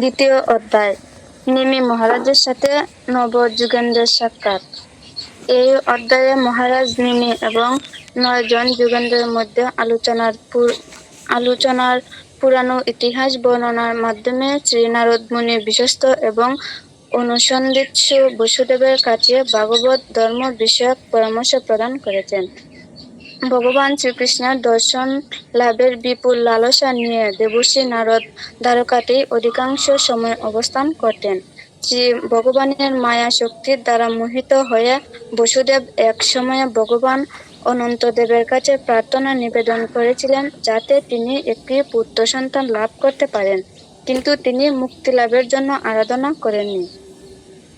দ্বিতীয় অধ্যায়। নিমি মহারাজের সাথে নবযুগেন্দ্রের সাক্ষাৎ। এই অধ্যায়ে মহারাজ নিমি এবং নয়জন যুগেন্দ্রের মধ্যে আলোচনার আলোচনার পুরানো ইতিহাস বর্ণনার মাধ্যমে শ্রী নারদ মুনি বিশ্বস্ত এবং অনুসন্ধিৎসু বসুদেবের কাছে ভাগবত ধর্ম বিষয়ক পরামর্শ প্রদান করেছেন। ভগবান শ্রীকৃষ্ণের দর্শন লাভের বিপুল লালসা নিয়ে দেবশ্রী নারদ দ্বারকাতেই অধিকাংশ সময় অবস্থান করতেন। শ্রী ভগবানের মায়া শক্তির দ্বারা মোহিত হয়ে বসুদেব এক সময়ে ভগবান অনন্তদেবের কাছে প্রার্থনা নিবেদন করেছিলেন যাতে তিনি একটি পুত্র সন্তান লাভ করতে পারেন। কিন্তু তিনি মুক্তি লাভের জন্য আরাধনা করেননি।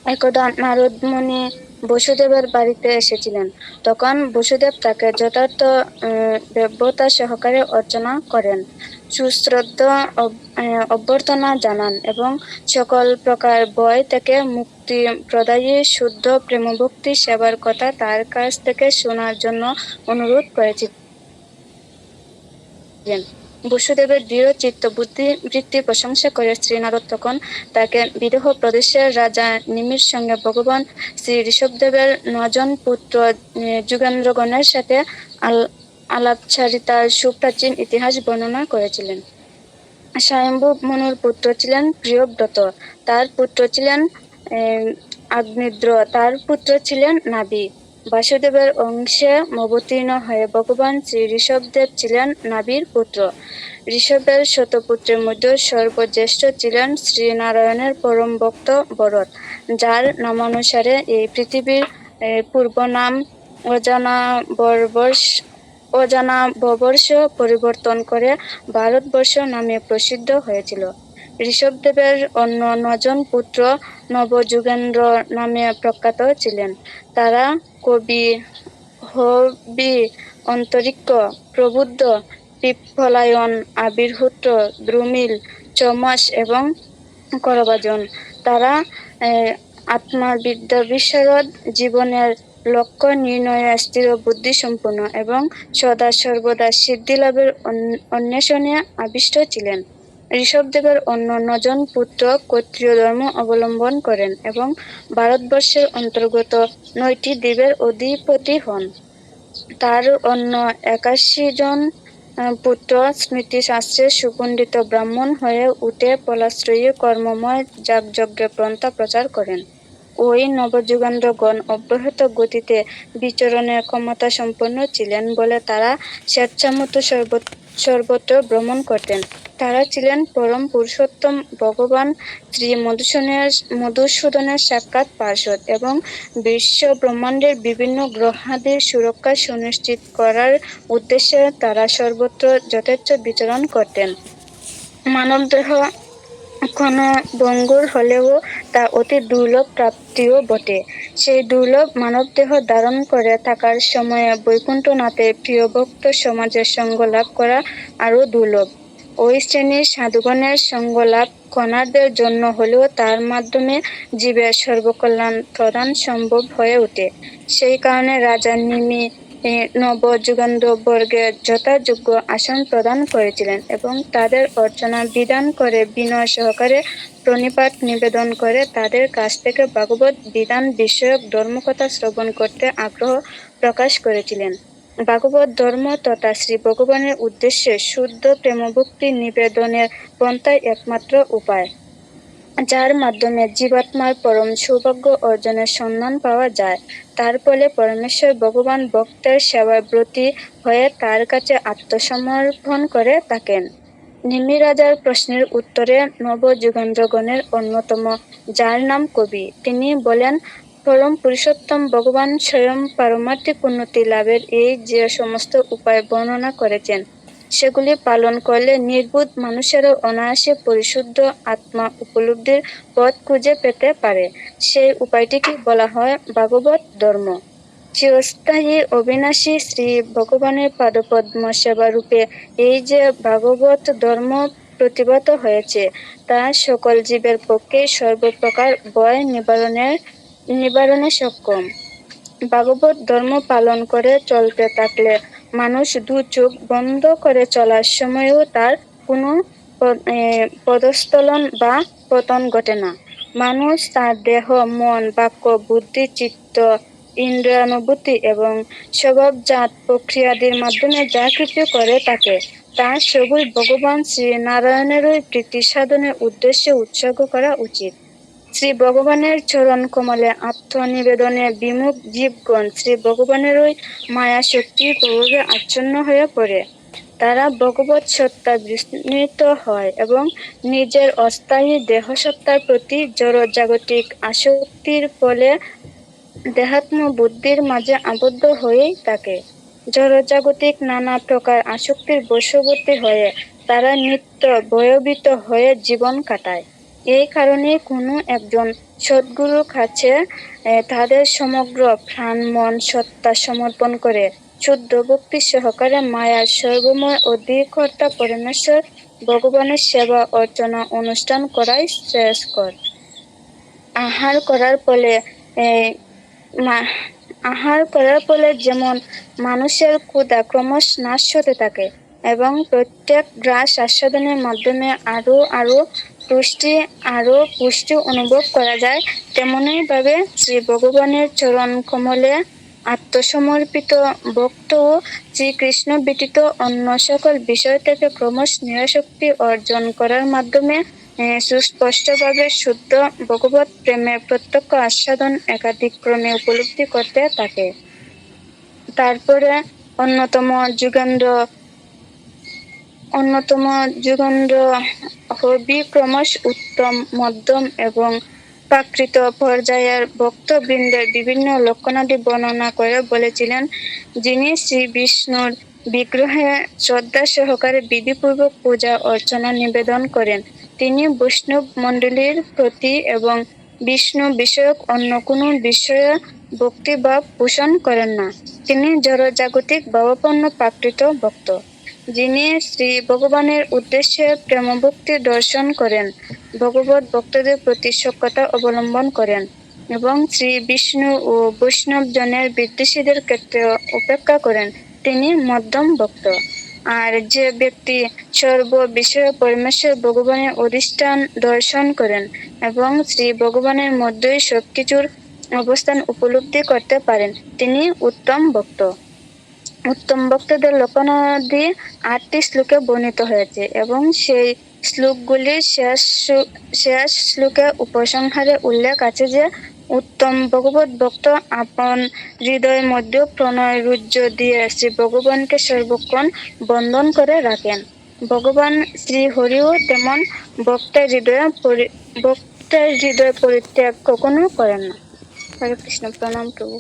একদা নারদ মুনি বসুদেবের বাড়িতে এসেছিলেন। তখন বসুদেব তাকে যথার্থ আহ, ব্যব্যতা সহকারে অর্চনা করেন। সুশ্রদ্ধ অভ্যর্থনা জানান এবং সকল প্রকার বয় থেকে মুক্তি প্রদায়ী শুদ্ধ প্রেমভক্তি সেবার কথা তার কাছ থেকে শোনার জন্য অনুরোধ করেছিলেন। বসুদেবের দৃঢ় চিত্ত বুদ্ধি বৃত্তি প্রশংসা করে শ্রীনারদ তখন তাকে বিদেহ প্রদেশের রাজা নিমির সঙ্গে ভগবান শ্রী ঋষভদেবের নজন পুত্র যুগেন্দ্রগণের সাথে আল- আলাপচারিতার সুপ্রাচীন ইতিহাস বর্ণনা করেছিলেন। স্বয়ম্ভু মনুর পুত্র ছিলেন প্রিয়ব্রত। তার পুত্র ছিলেন আগ্নেদ্র তার পুত্র ছিলেন নাবি। বাসুদেবের অংশে অবতীর্ণ হয়ে ভগবান শ্রী ঋষভদেব ছিলেন নাবির পুত্র। ঋষভের শতপুত্রের মধ্যে সর্বজ্যেষ্ঠ ছিলেন শ্রীনারায়ণের পরম ভক্ত ভরত যার নামানুসারে এই পৃথিবীর পূর্ব নাম অজানা বর্বর্ষ অজানা ববর্ষ পরিবর্তন করে ভারতবর্ষ নামে প্রসিদ্ধ হয়েছিল। ঋষভদেবের অন্য নজন পুত্র নবযুগেন্দ্র নামে প্রখ্যাত ছিলেন। তারা কবি, হবি, অন্তরিক্ষ, প্রবুদ্ধ পিপ্পলায়ন আবির্ভূত, দ্রুমিল, চমাস এবং করবাজন। তারা আত্মবিদ্যা বিশারদ জীবনের লক্ষ্য, নির্ণয়ে, স্থির বুদ্ধি সম্পন্ন এবং সদা সর্বদা সিদ্ধি লাভের অন্বেষণে আবিষ্ট ছিলেন। ঋষভদেবের অন্য নজন পুত্র ক্ষত্রিয় ধর্ম অবলম্বন করেন এবং ভারতবর্ষের অন্তর্গত নয়টি দ্বীপের অধিপতি হন। তার অন্য একাশি জন পুত্র স্মৃতিশাস্ত্রে সুপণ্ডিত ব্রাহ্মণ হয়ে উঠে পলাশ্রয়ী কর্মময় যাগযজ্ঞে পন্থা প্রচার করেন। ওই নবযুগান্দ্রগণ অব্যাহত গতিতে বিচরণের ক্ষমতা সম্পন্ন ছিলেন বলে তারা স্বেচ্ছামতো সর্ব- সর্বত্র ভ্রমণ করতেন। তারা ছিলেন পরম পুরুষোত্তম ভগবান শ্রী মধুসূদনের মধুসূদনের সাক্ষাৎ পার্ষদ এবং বিশ্ব ব্রহ্মাণ্ডের বিভিন্ন গ্রহাদির সুরক্ষা সুনিশ্চিত করার উদ্দেশ্যে তারা সর্বত্র যথেচ্ছ বিচরণ করতেন। মানবদেহ কোনো বঙ্গুর হলেও তা অতি দুর্লভ প্রাপ্তিও বটে। সেই দুর্লভ মানবদেহ ধারণ করে থাকার সময়ে বৈকুণ্ঠনাথের প্রিয় ভক্ত সমাজের সঙ্গ লাভ করা আরও দুর্লভ। ওই শ্রেণির সাধুগণের সঙ্গ লাভ কণাদের জন্য হলেও তার মাধ্যমে জীবের সর্বকল্যাণ প্রদান সম্ভব হয়ে ওঠে। সেই কারণে রাজা নিমি এ, নবযুগান্দ্র যথাযোগ্য আসন প্রদান করেছিলেন এবং তাদের অর্চনা বিধান করে বিনয় সহকারে প্রণিপাত নিবেদন করে তাদের কাছ থেকে ভাগবত বিধান বিষয়ক ধর্মকথা শ্রবণ করতে আগ্রহ প্রকাশ করেছিলেন। ভাগবত ধর্ম তথা শ্রী ভগবানের উদ্দেশ্যে শুদ্ধ প্রেমভক্তি নিবেদনের পন্থাই একমাত্র উপায়। যার মাধ্যমে জীবাত্মার পরম সৌভাগ্য অর্জনের সন্ধান পাওয়া যায়, তার ফলে পরমেশ্বর ভগবান ভক্তের সেবায় ব্রতী হয়ে তার কাছে আত্মসমর্পণ করে থাকেন। নিমি রাজার প্রশ্নের উত্তরে নবযুগেন্দ্রগণের অন্যতম, যার নাম কবি, তিনি বলেন, পরম পুরুষোত্তম ভগবান স্বয়ং পারমার্থিক উন্নতি লাভের এই যে সমস্ত উপায় বর্ণনা করেছেন সেগুলি পালন করলে নির্বুধ মানুষেরও অনায়াসে পরিশুদ্ধ আত্মা উপলব্ধির পথ খুঁজে পেতে পারে। সেই উপায়টিকে বলা হয় ভাগবত ধর্ম। চিরস্থায়ী অবিনাশী শ্রী ভগবানের পাদপদ্ম সেবা রূপে এই যে ভাগবত ধর্ম প্রতিভাত হয়েছে, তা সকল জীবের পক্ষে সর্বপ্রকার ভয় নিবারণের, নিবারণে সক্ষম। ভাগবত ধর্ম পালন করে চলতে থাকলে মানুষ দু চোখ বন্ধ করে চলার সময়ও তার কোনো পদস্থলন বা পতন ঘটে না। মানুষ তার দেহ, মন, বাক্য, বুদ্ধি, চিত্ত, ইন্দ্রিয়ানুভূতি এবং স্বভাবজাত প্রক্রিয়াদির মাধ্যমে যা কিছু করে থাকে। তা সবই ভগবান শ্রী নারায়ণেরই প্রীতি সাধনের উদ্দেশ্যে উৎসর্গ করা উচিত। শ্রী ভগবানের চরণ কমলে আত্মনিবেদনে বিমুখ জীবগণ শ্রী ভগবানেরই মায়া শক্তির প্রভাবে আচ্ছন্ন হয়ে পড়ে। তারা ভগবত সত্তা বিস্মৃত হয় এবং নিজের অস্থায়ী দেহসত্তার প্রতি জড় জাগতিক আসক্তির ফলে দেহাত্ম বুদ্ধির মাঝে আবদ্ধ হয়েই থাকে। জড়জাগতিক নানা প্রকার আসক্তির বশবর্তী হয়ে তারা নিত্য ভয়ভীত হয়ে জীবন কাটায়। এই কারণে কোনো একজন সদ্গুরুর কাছে তাদের সমগ্র প্রাণ, মন, সত্তা সমর্পণ করে শুদ্ধ ভক্তি সহকারে মায়ার সর্বময় অধিকর্তা পরমেশ্বর ভগবানের সেবা অর্চনা অনুষ্ঠান করাই শ্রেয়স্কর। আহার করার ফলে আহার করার ফলে যেমন মানুষের ক্ষুদা ক্রমশ নাশ হতে থাকে এবং প্রত্যেক গ্রাস আস্বাদনের মাধ্যমে আরও আরও পুষ্টি আরও পুষ্টি অনুভব করা যায়। তেমনই ভাবে শ্রী ভগবানের চরণ কমলে আত্মসমর্পিত ভক্ত শ্রীকৃষ্ণ ব্যতীত অন্য সকল বিষয় থেকে ক্রমশ নিরাশক্তি অর্জন করার মাধ্যমে সুস্পষ্টভাবে শুদ্ধ ভগবত প্রেমের প্রত্যক্ষ আস্বাদন একাধিক ক্রমে উপলব্ধি করতে থাকে। তারপরে অন্যতম যুগেন্দ্র অন্যতম যুগেন্দ্র হবি ক্রমশ উত্তম, মধ্যম এবং প্রাকৃত পর্যায়ের ভক্তবৃন্দের বিভিন্ন লক্ষণাদি বর্ণনা করে বলেছিলেন, যিনি শ্রী বিষ্ণুর বিগ্রহে শ্রদ্ধা সহকারে বিধিপূর্বক পূজা, অর্চনা, নিবেদন করেন। তিনি বৈষ্ণব মণ্ডলীর প্রতি এবং বিষ্ণু বিষয়ক অন্য কোনো বিষয়ে ভক্তিভাব পোষণ করেন না। তিনি জড়জাগতিক, ভাবাপন্ন, প্রাকৃত ভক্ত। যিনি শ্রী ভগবানের উদ্দেশ্যে প্রেমভক্তি দর্শন করেন, ভগবত ভক্তদের প্রতি সক্ষতা অবলম্বন করেন এবং শ্রী বিষ্ণু ও বৈষ্ণব জনের বিদ্বেষীদের ক্ষেত্রে উপেক্ষা করেন। তিনি মধ্যম ভক্ত। আর যে ব্যক্তি সর্ব বিষয়ে পরমেশ্বর ভগবানের অধিষ্ঠান দর্শন করেন এবং শ্রী ভগবানের মধ্যেই সবকিছুর অবস্থান উপলব্ধি করতে পারেন, তিনি উত্তম ভক্ত। উত্তম ভক্তদের লক্ষণাদি আটটি শ্লোকে বর্ণিত হয়েছে এবং সেই শ্লোকগুলি শেষ শেষ শ্লোকে উপসংহারে উল্লেখ আছে যে, উত্তম ভগবত ভক্ত আপন হৃদয়ের মধ্যে প্রণয় রুজ্জ দিয়ে শ্রী ভগবানকে সর্বক্ষণ বন্ধন করে রাখেন। ভগবান শ্রী হরিও তেমন ভক্তের হৃদয়ে ভক্তের হৃদয় পরিত্যাগ কখনো করেন না। হরে কৃষ্ণ, প্রণাম প্রভু।